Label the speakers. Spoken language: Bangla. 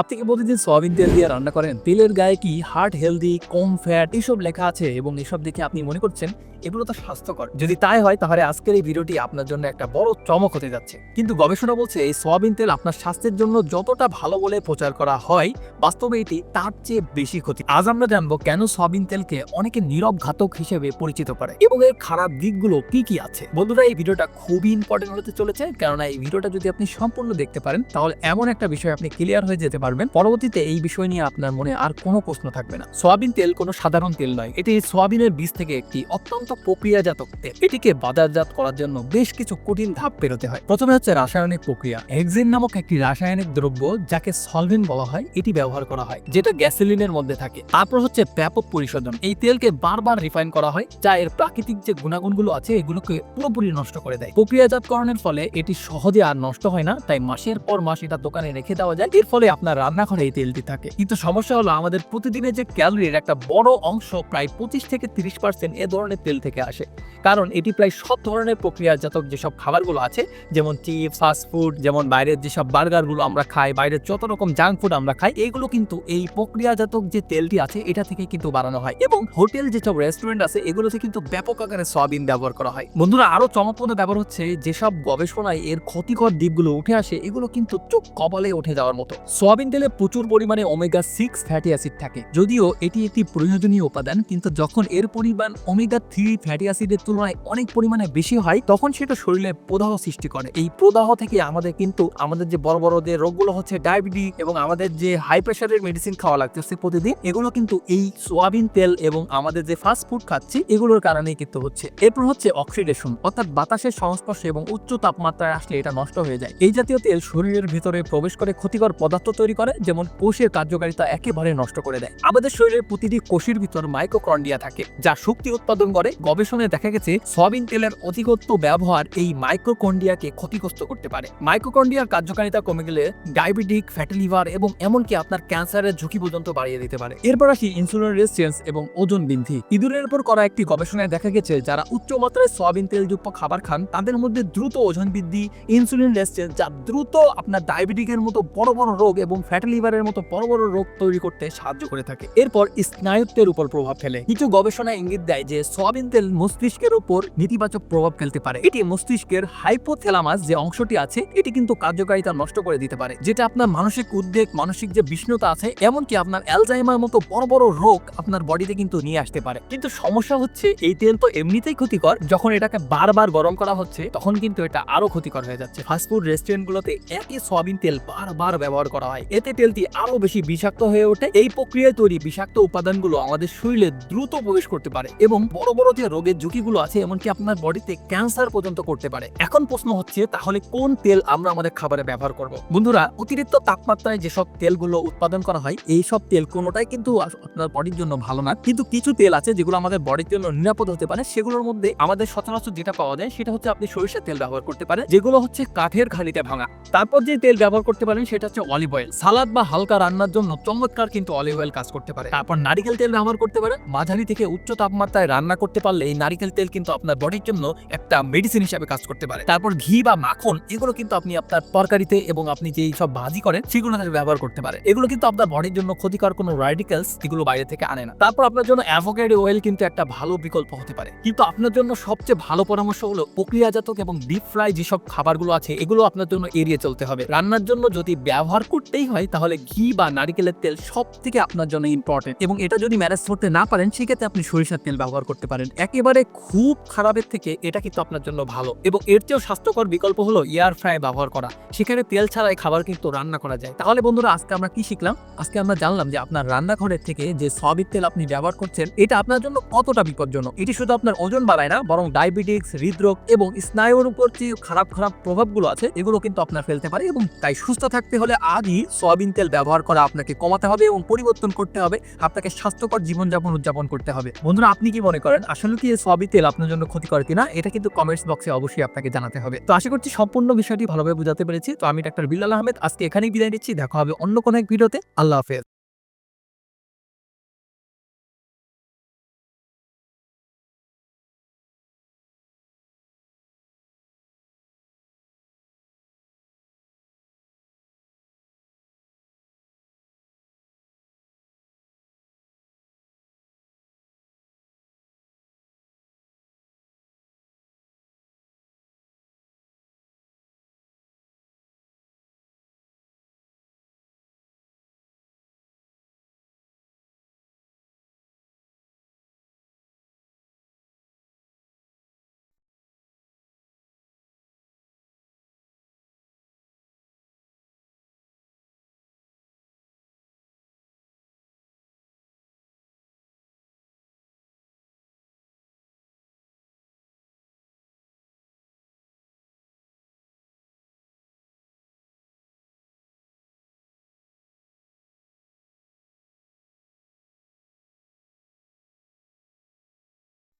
Speaker 1: আপনি কি প্রতিদিন সয়াবিন তেল দিয়ে রান্না করেন? তেলের গায়ে কি হার্ট হেলদি কম ফ্যাট এসব লেখা আছে এবং এসব দেখে আপনি মনে করছেন এগুলো তো স্বাস্থ্যকর। যদি তাই হয়, তাহলে আজকের এই ভিডিওটি আপনার জন্য একটা বড় চমক হতে যাচ্ছে। কিন্তু গবেষণা বলছে এই সয়াবিন তেল আপনার স্বাস্থ্যের জন্য যতটা ভালো বলে প্রচার করা হয়, বাস্তবে এটি তার চেয়ে বেশি ক্ষতি। আজ আমরা জানব কেন সয়াবিন তেলকে অনেকে নীরব ঘাতক হিসেবে পরিচিত করে এবং এর খারাপ দিকগুলো কি কি আছে। বন্ধুরা, এই ভিডিওটা খুবই ইম্পর্টেন্ট হতে চলেছে। কেননা এই ভিডিওটা যদি আপনি সম্পূর্ণ দেখতে পারেন, তাহলে এমন একটা বিষয় আপনি ক্লিয়ার হয়ে যেতে পারবেন। পরবর্তীতে এই বিষয় নিয়ে আপনার মনে আর কোনো প্রশ্ন থাকবে না। সয়াবিন তেল কোনো সাধারণ তেল নয়। এটি সয়াবিনের বীজ থেকে একটি অত্যন্ত প্রক্রিয়াজাত তেল। এটিকে বাজারজাত করার জন্য বেশ কিছু কঠিন ধাপ পেরোতে হয়। প্রথমে হচ্ছে রাসায়নিক প্রক্রিয়া। হেক্সিন নামক একটি রাসায়নিক দ্রব্য যাকে সলভেন বলা হয়, এটি ব্যবহার করা হয়, যেটা গ্যাসোলিনের মধ্যে থাকে। তারপর হচ্ছে ব্যাপক পরিশোধন। এই তেলকে বারবার রিফাইন করা হয়, যা এর প্রাকৃতিক যে গুণাগুণগুলো আছে, এগুলোকে পুরোপুরি নষ্ট করে দেয়। প্রক্রিয়াজাতকরণের ফলে এটি সহজে আর নষ্ট হয় না, তাই মাসের পর মাস এটা দোকানে রেখে দেওয়া যায়। এর ফলে আপনার রান্নাঘরে এই তেলটি থাকে। কিন্তু সমস্যা হলো আমাদের প্রতিদিনের যে ক্যালোরির একটা বড় অংশ প্রায় পঁচিশ থেকে তিরিশ পার্সেন্ট এ ধরনের তেল থেকে আসে। কারণ এটি প্রায় সব ধরনের প্রক্রিয়াজাত যেসব খাবারগুলো আছে, যেমন চিপস ফাস্ট ফুড যেমন বাইরের যেসব বার্গারগুলো আমরা খাই, বাইরের যত রকম জাঙ্ক ফুড আমরা খাই এইগুলো কিন্তু এই প্রক্রিয়াজাত যে তেলটি আছে, এটা থেকে কিন্তু বানানো হয়। এবং হোটেল যেসব রেস্টুরেন্ট আছে, এগুলোতে কিন্তু ব্যাপক আকারে সয়াবিন ব্যবহার করা হয়। বন্ধুরা আরও চমকপ্রদ ব্যাপার হচ্ছে যেসব গবেষণায় এর ক্ষতিকর দিকগুলো উঠে আসে, এগুলো কিন্তু চোখ কপালে উঠে যাওয়ার মতো। সয়াবিন তেলে প্রচুর পরিমাণে ওমেগা সিক্স ফ্যাটি অ্যাসিড থাকে। যদিও এটি একটি প্রয়োজনীয় উপাদান, কিন্তু যখন এর পরিমাণ ওমেগা থ্রি ফ্যাটি অ্যাসিডের তুলনায় অনেক পরিমাণে বেশি হয়, তখন সেটা শরীরে প্রদাহ সৃষ্টি করে। এই প্রদাহ থেকে আমাদের কিন্তু আমাদের যে বড় বড় যে রোগগুলো হচ্ছে ডায়াবেটিস এবং আমাদের যে হাই প্রেশারের মেডিসিন খাওয়া লাগতেছে প্রতিদিন, এগুলো কিন্তু এই সোয়াবিন তেল এবং আমাদের যে ফাস্ট ফুড খাচ্ছি, এগুলোর কারণেই কিন্তু হচ্ছে। এরপর হচ্ছে অক্সিডেশন অর্থাৎ বাতাসের সংস্পর্শে এবং উচ্চ তাপমাত্রায় আসলে এটা নষ্ট হয়ে যায়। এই জাতীয় তেল শরীরের ভিতরে প্রবেশ করে ক্ষতিকর পদার্থ তৈরি করে, যেমন কোষের কার্যকারিতা একেবারে নষ্ট করে দেয়। আমাদের শরীরের প্রতিটি কোষের ভিতর মাইক্রোকন্ডিয়া থাকে, যা শক্তি উৎপাদন করে। গবেষণায় দেখা গেছে, সয়াবিন তেলের অতিরিক্ত ব্যবহার এই মাইক্রোকন্ডিয়াকে ক্ষতিগ্রস্ত করতে পারে। মাইক্রোকন্ডিয়ার কার্যকারিতা কমে গেলে ডায়াবেটিক ফ্যাটি লিভার এবং এমনকি আপনার ক্যান্সারের ঝুঁকি পর্যন্ত বাড়িয়ে দিতে পারে। এরপর আসি ইনসুলিন রেজিস্ট্যান্স এবং ওজন বৃদ্ধি। ইঁদুরের উপর করা একটি গবেষণায় দেখা গেছে, যারা উচ্চ মাত্রায় সয়াবিন তেলযুক্ত খাবার খান, তাদের মধ্যে দ্রুত ওজন বৃদ্ধি ইনসুলিন রেজিস্ট্যান্স যা দ্রুত আপনার ডায়াবেটিকের মতো বড় বড় রোগ এবং ফ্যাটি লিভারের মতো বড় বড় রোগ তৈরি করতে সাহায্য করে থাকে। এরপর স্নায়ুত্বের উপর প্রভাব ফেলে। কিছু গবেষণা ইঙ্গিত দেয় যে সোয়াবিন তেল মস্তিষ্কের উপর নেতিবাচক প্রভাব ফেলতে পারে। এটি মস্তিষ্কের হাইপোথ্যালামাস যে অংশটি আছে, এটি কিন্তু কার্যকারিতা নষ্ট করে দিতে পারে। যেটা আপনার মানসিক উদ্বেগ, মানসিক যে বিষ্ণুতা আছে, এমনকি আপনার অ্যালজাইমার মতো বড় বড় রোগ আপনার বডিতে কিন্তু নিয়ে আসতে পারে। কিন্তু সমস্যা হচ্ছে, এই তেল তো এমনিতেই ক্ষতিকর। যখন এটাকে বারবার গরম করা হচ্ছে, তখন কিন্তু এটা আরও ক্ষতিকর হয়ে যাচ্ছে। ফাস্টফুড রেস্টুরেন্টগুলোতে একই সয়াবিন তেল বারবার ব্যবহার করা হয়। এতে তেলটি আরও বেশি বিষাক্ত হয়ে ওঠে। এই প্রক্রিয়ায় তৈরি বিষাক্ত উপাদানগুলো আমাদের শরীরে দ্রুত প্রবেশ করতে পারে এবং বড় বড় যে রোগের ঝুঁকিগুলো আছে, এমনকি আপনার বডিতে ক্যান্সার পর্যন্ত করতে পারে। এখন প্রশ্ন হচ্ছে, তাহলে কোন তেল আমরা আমাদের খাবারে ব্যবহার করব? বন্ধুরা, অতিরিক্ত তাপমাত্রায় যেসব তেলগুলো উৎপাদন করা হয় এই সব তেল কোনোটাই কিন্তু আপনার বডির জন্য ভালো না। কিন্তু কিছু তেল আছে, যেগুলো আমাদের বডির জন্য নিরাপদ হতে পারে। সেগুলোর মধ্যে আমাদের সচরাচর যেটা পাওয়া যায়, সেটা হচ্ছে আপনি সরিষার তেল ব্যবহার করতে পারেন, যেগুলো হচ্ছে কাঠের খানিতে ভাঙা। তারপর যে তেল ব্যবহার করতে পারেন, সেটা হচ্ছে অলিভ অয়েল। সালাদ বা হালকা রান্নার জন্য চমৎকার কিন্তু অলিভ অয়েল কাজ করতে পারে। তারপর নারিকেল তেল ব্যবহার করতে পারেন মাঝারি থেকে উচ্চ তাপমাত্রায় রান্না করতে পারলে এই নারিকেল তেল কিন্তু আপনার বডির জন্য একটা মেডিসিন হিসাবে কাজ করতে পারে। তারপর ঘি বা মাখন, এগুলো কিন্তু আপনি আপনার তরকারিতে এবং আপনি যেই সব ভাজি করেন সেগুলোতে ব্যবহার করতে পারে। এগুলো কিন্তু আপনার বডির জন্য ক্ষতিকর কোনো রাডিক্যালস এগুলো বাইরে থেকে আনে না। তারপর আপনার জন্য অ্যাভোকেডো অয়েল কিন্তু একটা ভালো বিকল্প হতে পারে। কিন্তু আপনার জন্য সবচেয়ে ভালো পরামর্শ হলো প্রক্রিয়াজাত এবং ডিপ ফ্রাই যেসব খাবারগুলো আছে, এগুলো আপনার জন্য এড়িয়ে চলতে হবে। রান্নার জন্য যদি ব্যবহার করতেই হয়, তাহলে ঘি বা নারিকেলের তেল সব থেকে আপনার জন্য ইম্পর্টেন্ট এবং এটা যদি ম্যানেজ করতে না পারেন, সেক্ষেত্রে আপনি সরিষার তেল ব্যবহার করতে পারেন। একেবারে খুব খারাপের থেকে এটা কিন্তু আপনার জন্য ভালো। এবং এর চেয়েও স্বাস্থ্যকর বিকল্প হলো এয়ার ফ্রাই ব্যবহার করা। সেখানে তেল ছাড়াই খাবার কিন্তু রান্না করা যায়। তাহলে বন্ধুরা, আজকে আমরা কি শিখলাম? আজকে আমরা জানলাম যে আপনার রান্নাঘরের থেকে যে সয়াবিন তেল আপনি ব্যবহার করছেন, এটা আপনার জন্য কতটা বিপজ্জনক? এটি শুধু আপনার ওজন বাড়ায় না, বরং ডায়াবেটিক্স হৃদরোগ এবং স্নায়ুর উপর যে খারাপ খারাপ প্রভাবগুলো আছে, এগুলো কিন্তু আপনার ফেলতে পারে এবং তাই সুস্থ থাকতে হলে আজই সয়াবিন তেল ব্যবহার করা আপনাকে কমাতে হবে এবং পরিবর্তন করতে হবে। আপনাকে স্বাস্থ্যকর জীবনযাপন উদযাপন করতে হবে। বন্ধুরা, আপনি কি মনে করেন? আসলে কি সয়াবিন তেল আপনার জন্য ক্ষতিকর কিনা? এটা কিন্তু কমেন্টস বক্সে অবশ্যই আপনাকে জানাতে হবে। তো আশা করছি সম্পূর্ণ বিষয়টি ভালোভাবে বোঝাতে পেরেছি। তো আমি ডাক্তার বিল্লাল আহমেদ, আজকে এখানেই বিদায় নিচ্ছি। দেখা হবে অন্য কোনো এক ভিডিওতে। আল্লাহ হাফেজ।